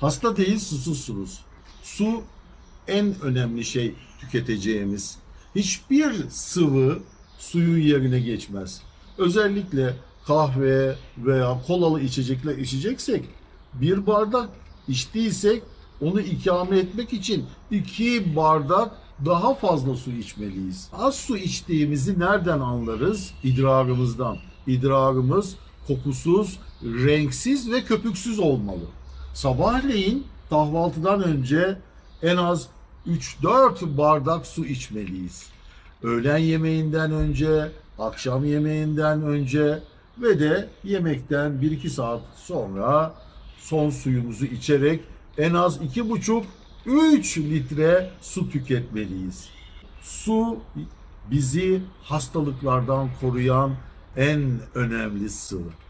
Hasta değil susuzsunuz. Su en önemli şey tüketeceğimiz. Hiçbir sıvı suyun yerine geçmez. Özellikle kahve veya kolalı içecekler içeceksek bir bardak içtiysek onu ikame etmek için iki bardak daha fazla su içmeliyiz. Az su içtiğimizi nereden anlarız? İdrarımızdan. İdrarımız kokusuz, renksiz ve köpüksüz olmalı. Sabahleyin kahvaltıdan önce en az 3-4 bardak su içmeliyiz. Öğlen yemeğinden önce, akşam yemeğinden önce ve de yemekten 1-2 saat sonra son suyumuzu içerek en az 2,5-3 litre su tüketmeliyiz. Su bizi hastalıklardan koruyan en önemli sıvı.